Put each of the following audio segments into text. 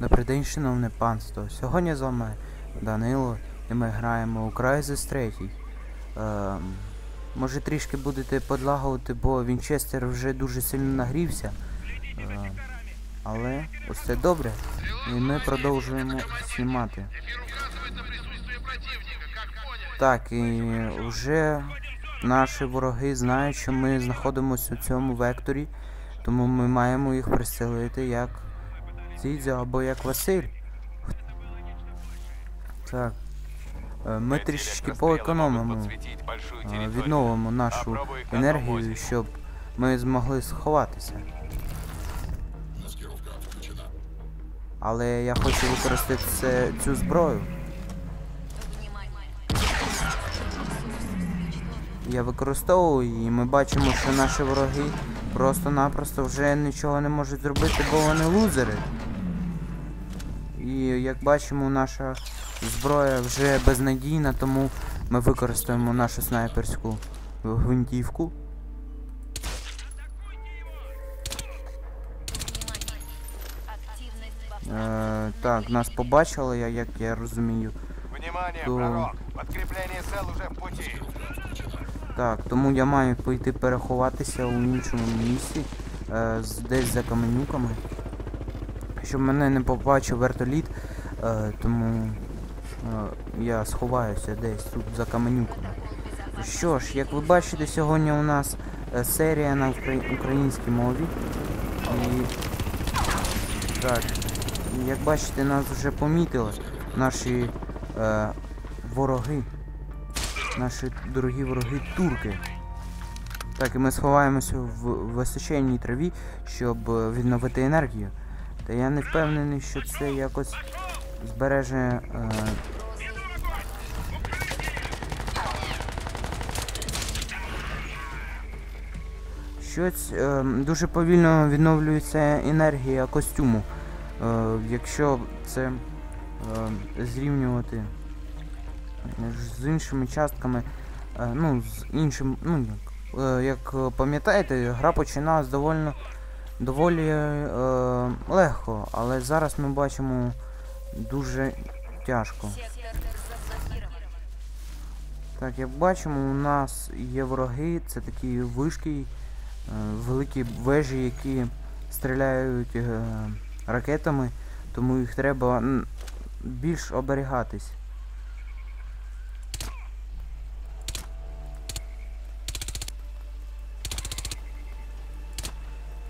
Добрий день, шановне панство. Сьогодні з вами Данило і ми граємо у Crysis 3. Ем, може трішки будете подлагувати, бо Вінчестер вже дуже сильно нагрівся. Ем, але ось добре. І ми продовжуємо знімати. Так, і вже наші вороги знають, що ми знаходимося у цьому векторі, тому ми маємо їх приселити як Дзідзя або як Василь. Так. Е, Ми трішечки поекономимо, е, відновимо нашу енергію, щоб ми змогли сховатися. Але я хочу використати це, цю зброю. Я використовую її, і ми бачимо, що наші вороги просто-напросто вже нічого не можуть зробити, бо вони лузери. І як бачимо, наша зброя вже безнадійна, тому ми використаємо нашу снайперську гвинтівку. Е, так, нас побачили, я- як я розумію. Внимание, То- пророк! Уже в. Так, тому я маю пойти переховатися у іншому місці, е, десь за каменюками. Щоб мене не побачив вертоліт, е, тому е, я сховаюся десь тут за каменюками. Що ж, як ви бачите, сьогодні у нас е, серія на українській мові. І так, як бачите, нас вже помітили наші е, вороги наші дорогі вороги турки. Так, і ми сховаємося в височенній траві, щоб відновити енергію. Та я не впевнений, що це якось збереже. Е... Щось е, дуже повільно відновлюється енергія костюму. Е, якщо це е, зрівнювати з іншими частками, е, ну, з іншим, ну як, е, як е, пам'ятаєте, гра починалась доволі, доволі е, легко, але зараз ми бачимо дуже тяжко. Так, як бачимо, у нас є вороги, це такі вишки, е, великі вежі, які стріляють е, ракетами, тому їх треба більш оберігатись.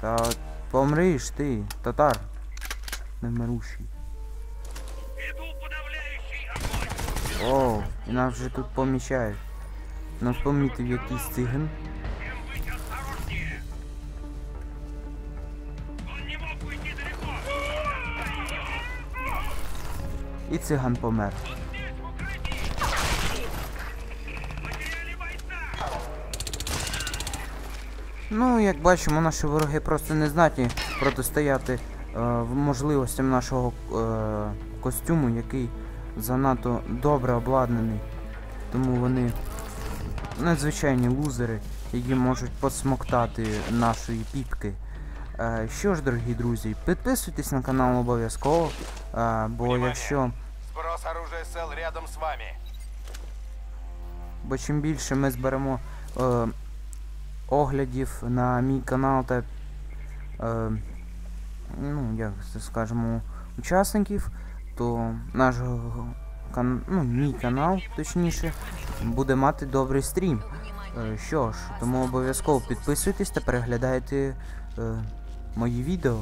Та помриш ти, татар. Немирущий. О, і нас вже тут помічають. Нас помітив якийсь циган. І циган помер. Ну, як бачимо, наші вороги просто не здатні протистояти е, можливостям нашого е, костюму, який занадто добре обладнаний. Тому вони надзвичайні лузери, які можуть посмоктати нашої піпки. Е, що ж, дорогі друзі, підписуйтесь на канал обов'язково, е, бо Внимание. якщо Сброс оружия СЛ рядом с вами. Бо чим більше ми зберемо е, оглядів на мій канал та е, ну, як скажемо, учасників, то наш кан, ну, мій канал, точніше, буде мати добрий стрім. Е, що ж, тому обов'язково підписуйтесь та переглядайте е, мої відео.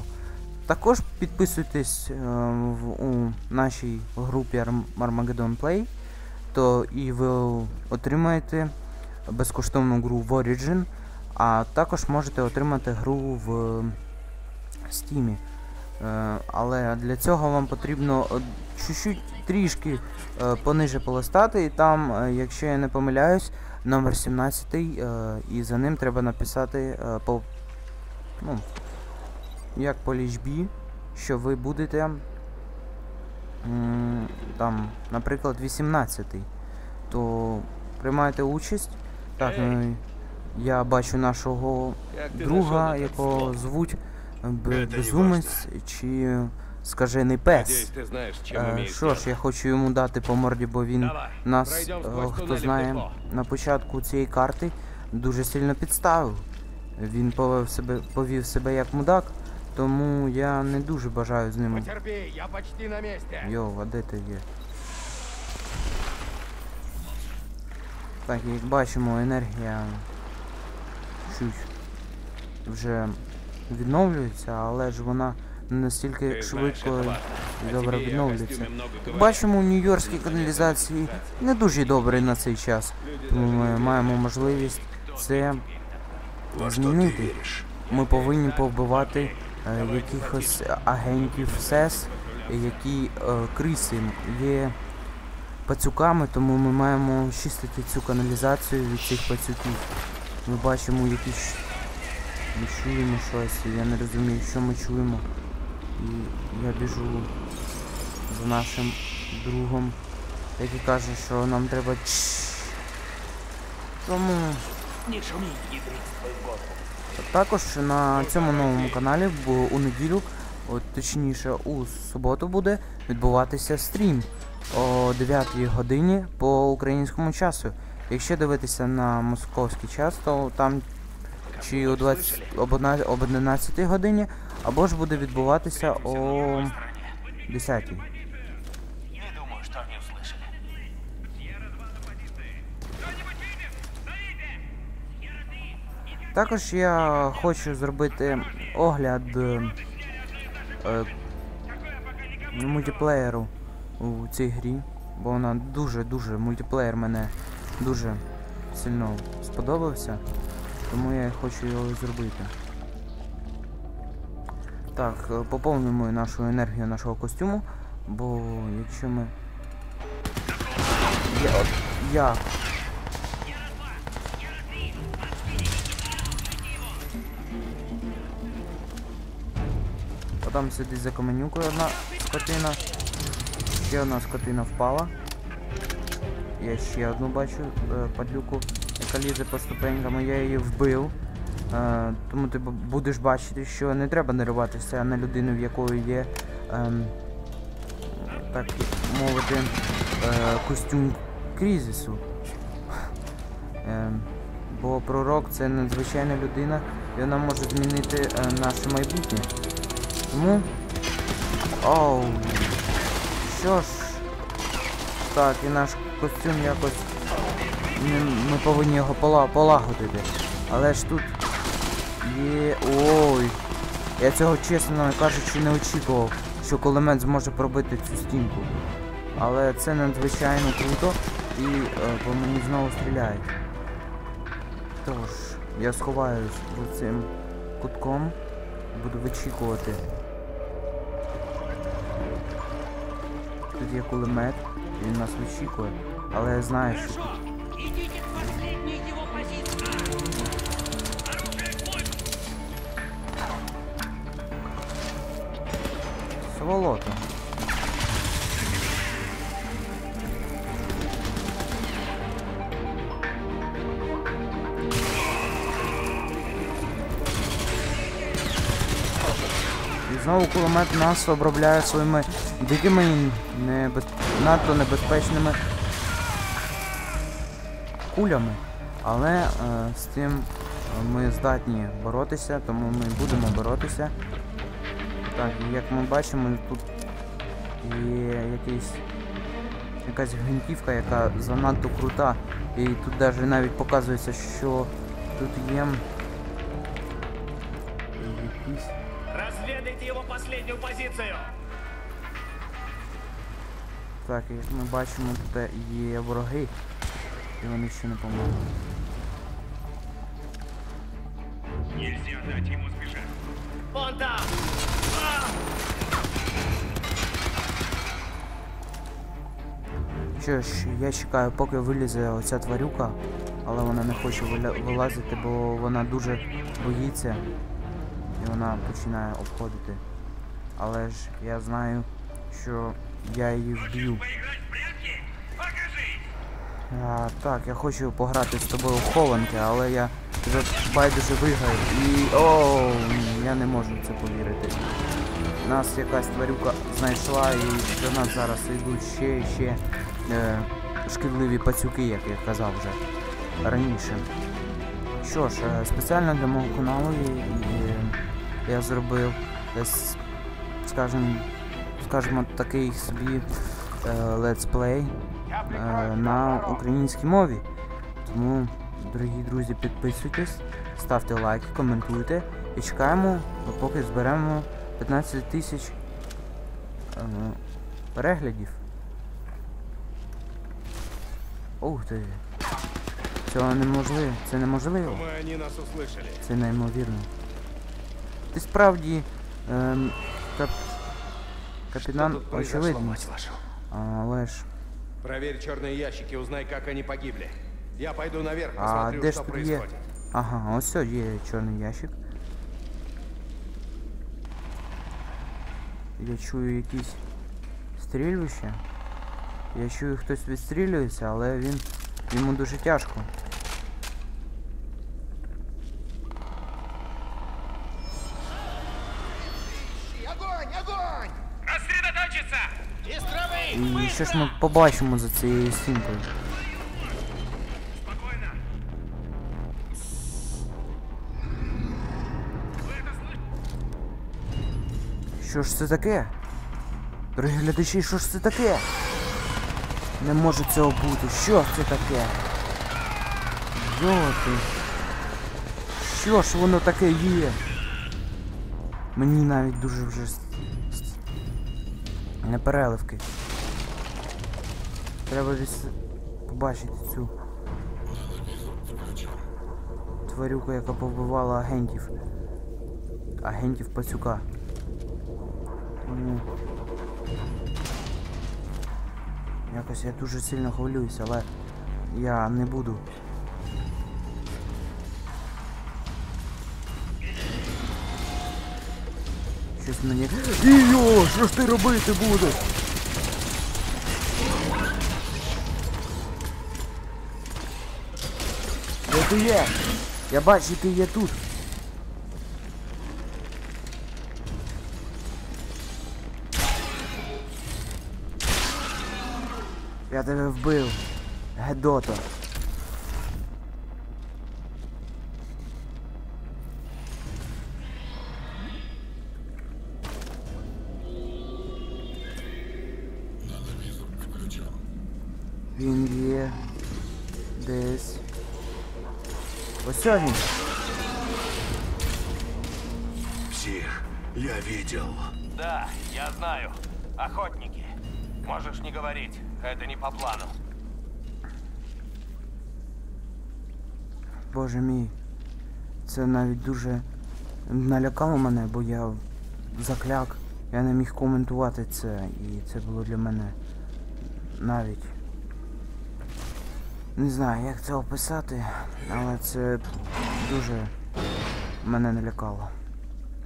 Також підписуйтесь е, в, у нашій групі Arm- Armageddon Play то і ви отримаєте безкоштовну гру в Origin, а також можете отримати гру в Steam. Е, Але для цього вам потрібно е, чуть-чуть трішки е, пониже полистати, і там, якщо я не помиляюсь, номер 17, е, і за ним треба написати по, ну, як по лічбі, що ви будете там, наприклад, 18-й, то приймаєте участь. Так, е, я бачу нашого друга, якого звуть е, Безумець чи скажений пес. Е, Що ж, я хочу йому дати по морді, бо він нас, е, хто знає, на початку цієї карти дуже сильно підставив. Він повів себе, повів себе як мудак, тому я не дуже бажаю з ним. Потерпи, я почти на месте. Йо, а де ти є? Так, як бачимо, енергія чуть вже відновлюється, але ж вона не настільки швидко і добре відновлюється. Як бачимо, у нью-йоркській каналізації не дуже добре на цей час, тому ми маємо можливість це змінити. Ми повинні повбивати е, якихось агентів СЕС, які е, криси є пацюками, тому ми маємо чистити цю каналізацію від цих пацюків. Ми бачимо якісь. Ми чуємо щось, я не розумію, що ми чуємо. І я біжу за нашим другом, який каже, що нам треба. Тому також на цьому новому каналі бо у неділю, от точніше у суботу буде відбуватися стрім о 9 годині по українському часу. Якщо дивитися на московський час, то там чи о 20 об 11 годині, або ж буде відбуватися о 10. Не думаю, что они. Також я хочу зробити огляд е, мультиплеєру у цій грі, бо вона дуже-дуже мультиплеєр мене дуже сильно сподобався, тому я хочу його зробити. Так, е, поповнюємо нашу енергію нашого костюму, бо якщо ми. Я, я там сидить за каменюкою одна скотина. Ще одна скотина впала. Я ще одну бачу е, падлюку, яка лізе по ступенькам, я її вбив. Е, тому ти будеш бачити, що не треба нариватися на людину, в якої є, ем, так мовити, е, костюм крізису. Ем, бо пророк це надзвичайна людина, і вона може змінити наше майбутнє. Тому. Оу. Що ж. Так, і наш костюм якось. Ми, повинні його пола, полагодити. Але ж тут є. Ой. Я цього чесно кажучи не очікував, що кулемет зможе пробити цю стінку. Але це надзвичайно круто і е, по мені знову стріляють. Тож, я сховаюсь за цим кутком. Буду вичікувати. Тут є кулемет, він нас вичікує. Але я знаю, що тут Идите к последней его позиции! сволота. Знову кулемет нас обробляє своїми дикими небез... надто небезпечними кулями. Але е, з тим е, ми здатні боротися, тому ми будемо боротися. Так, як ми бачимо, тут є якийсь, якась гвинтівка, яка занадто крута. І тут навіть навіть показується, що тут є последнюю позицию! Так, як ми бачимо, тут є вороги. І вони ще не помогли. Нельзя дать ему сбежать. Вон там! Що ж, я чекаю, поки вилізе оця тварюка, але вона не хоче вилазити, бо вона дуже боїться і вона починає обходити. Але ж я знаю, що я її вб'ю. А, так, я хочу пограти з тобою в хованки, але я вже байдуже виграю. І. Оу, я не можу це повірити. нас якась тварюка знайшла і до нас зараз йдуть ще і ще е, шкідливі пацюки, як я казав вже раніше. Що ж, е, спеціально для мого каналу і я зробив десь, скажімо, скажімо, такий собі летсплей е, на українській мові. Тому, дорогі друзі, підписуйтесь, ставте лайки, коментуйте і чекаємо, поки зберемо 15 тисяч е, переглядів. Ух ти. Цього неможливо. Це неможливо. Думаю, они нас услышали. Це неймовірно. Ти справді ем, кап... капітан Что тут произошло, очевидний. мать вашу? Але ж. Проверь черные ящики, узнай, как они погибли. Я пойду наверх, А посмотрю, де ж что тут є? происходит. Ага, ось все, є чорний ящик. Я чую якісь стрілюще. Я чую, хтось відстрілюється, але він. йому дуже тяжко. що ж ми побачимо за цією стінкою? Спокойно. Вы это слышите? Що ж це таке? Дорогі глядачі, що ж це таке? Не може цього бути. Що це таке? Йоти. Що ж воно таке є? Мені навіть дуже вже с- с- не переливки. Треба десь побачити цю тварюку, яка повбивала агентів. Агентів пацюка. Якось я дуже сильно хвилююся, але я не буду. Щось мені. Йо, що ж ти робити будеш? ти є? Я бачу, ти є тут. Я тебе вбив. Гедото. Він є десь. Ось він. Псих, я видел. Да, я знаю. Охотники. Можешь не говорить, это не по плану. Боже мій. Це навіть дуже налякало мене, бо я закляк. Я не міг коментувати це, і це було для мене навіть. не знаю, як це описати, але це дуже мене налякало.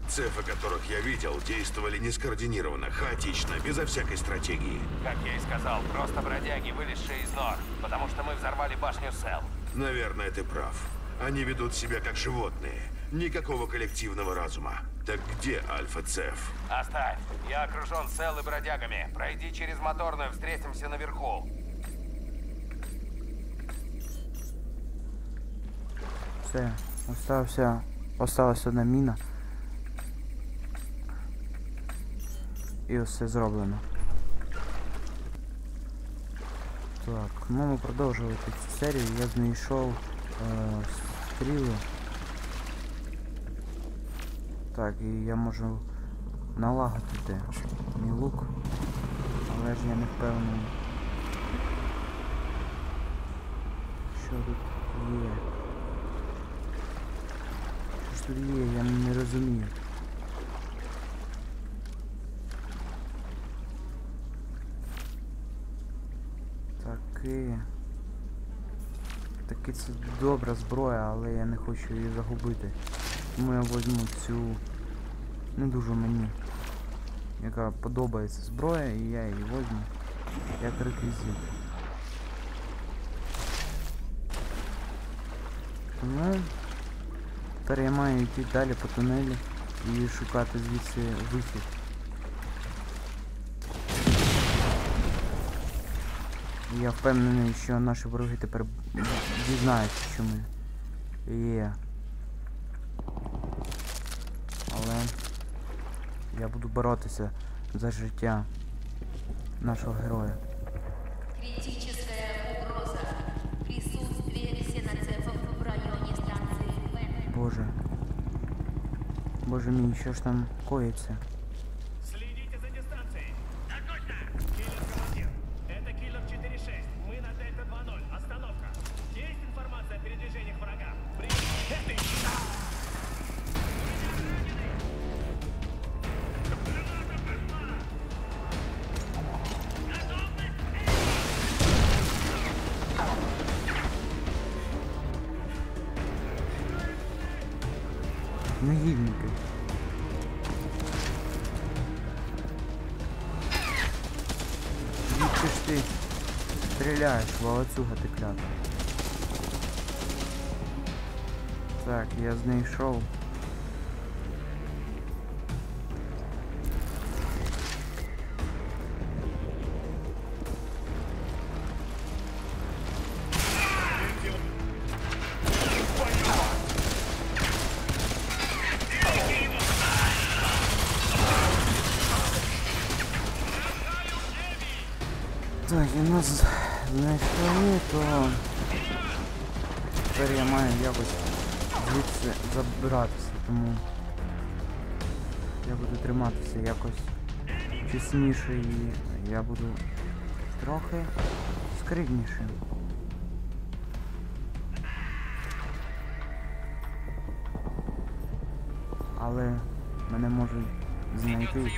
Цефы, которых я видел, действовали нескоординированно, хаотично, безо всякой стратегии. Как я и сказал, просто бродяги, вылезшие из нор. Потому что мы взорвали башню Сел. Наверное, ты прав. Они ведут себя как животные. Никакого коллективного разума. Так где Альфа-Цеф? Оставь. Я окружен Сел и бродягами. Пройди через моторную, встретимся наверху. Все, остався. Осталась одна міна. І все зроблено. Так, ну ми продовжувати цю серію. Я знайшов е, стріли. Так, і я можу налагодити мій лук. Але ж я не впевнений. Що тут є? Тут є, я не розумію. Таки. Таки це добра зброя, але я не хочу її загубити. Тому я возьму цю не дуже мені. Яка подобається зброя, і я її возьму як реквізит. Тому Тепер я маю йти далі по тунелі і шукати звідси вихід. Я впевнений, що наші вороги тепер дізнаються, що ми є. Але я буду боротися за життя нашого героя. Боже. Боже мій, що ж там коїться? стріляєш, волоцюга ти клята? Так, я знайшов. Так, і нас знайшли, то тепер я маю якось звідси забиратися, тому я буду триматися якось чесніше і я буду трохи скритнішим. Але мене можуть знайти.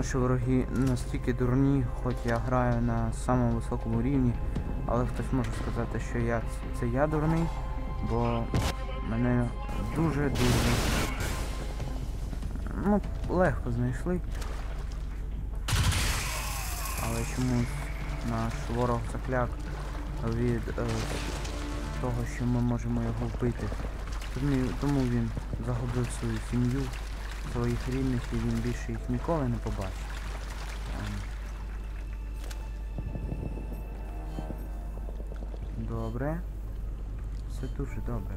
Наші вороги настільки дурні, хоч я граю на самому високому рівні, але хтось може сказати, що я це я дурний, бо мене дуже-дуже ну, легко знайшли. Але чомусь наш ворог закляк від е, того, що ми можемо його вбити. Тому, він загубив свою сім'ю, своїх рідних і він більше їх ніколи не побачить. Ем. Добре. Все дуже добре.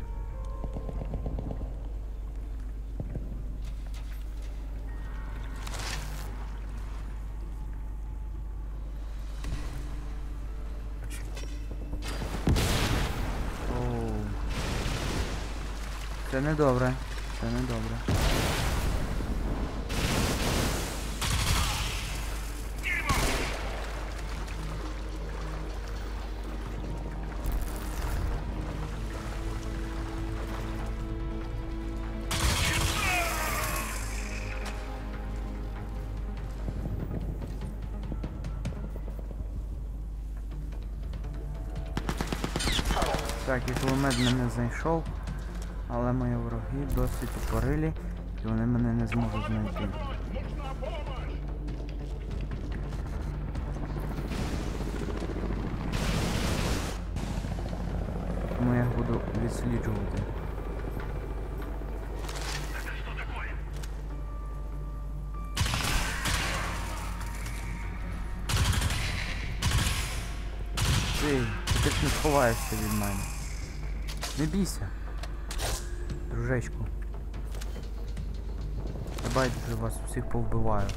Це не добре. Це не добре. Так, і кулемет мене знайшов, але мої вороги досить упорилі, і вони мене не зможуть знайти. Тому я буду відсліджувати. Ти, ти ж не сховаєшся від мене. Не. Дружечку. Я байдуже вас всіх повбиваю.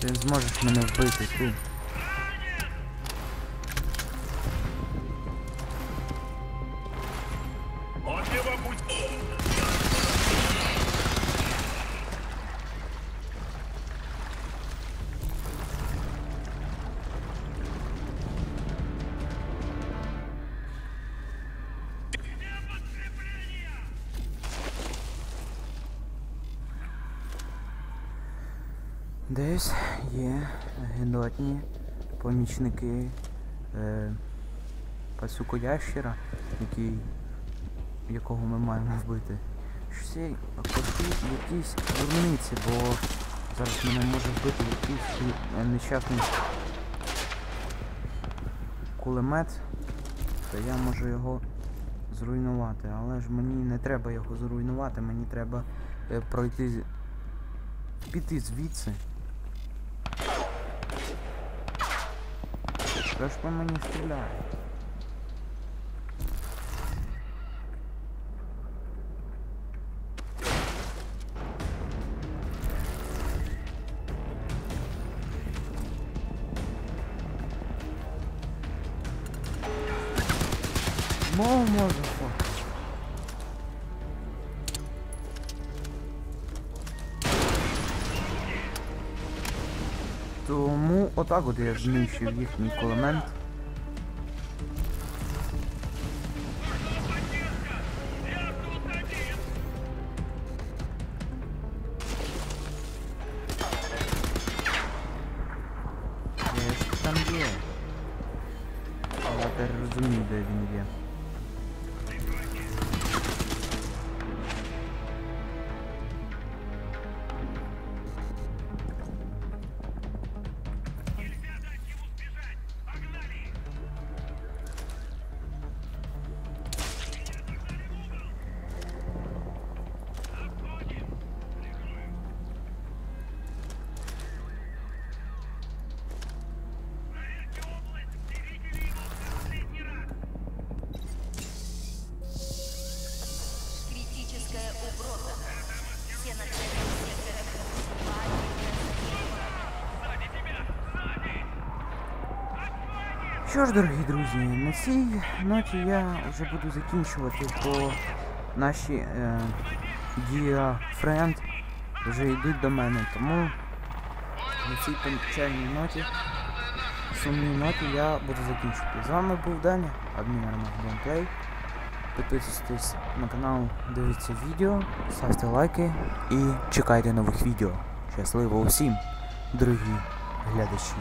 Ти зможеш мене вбити, ти. Десь є гидотні помічники е, пацюко ящера, який, якого ми маємо вбити. Що коти якісь дурниці, бо зараз мене може вбити якийсь нещасний кулемет, то я можу його зруйнувати. Але ж мені не треба його зруйнувати, мені треба е, пройти піти звідси. Що ж по мені стріляє? Отак я знищив їхній кулемент. Де там є? Я тепер розумію, де він є. Що ж, дорогі друзі, на цій ноті я вже буду закінчувати, бо наші е, Dia Friend вже йдуть до мене, тому на цій печальній ноті, сумній ноті я буду закінчувати. З вами був Даня, адмінер Gameplay. Підписуйтесь на канал, дивіться відео, ставте лайки і чекайте нових відео. Щасливо усім, дорогі глядачі.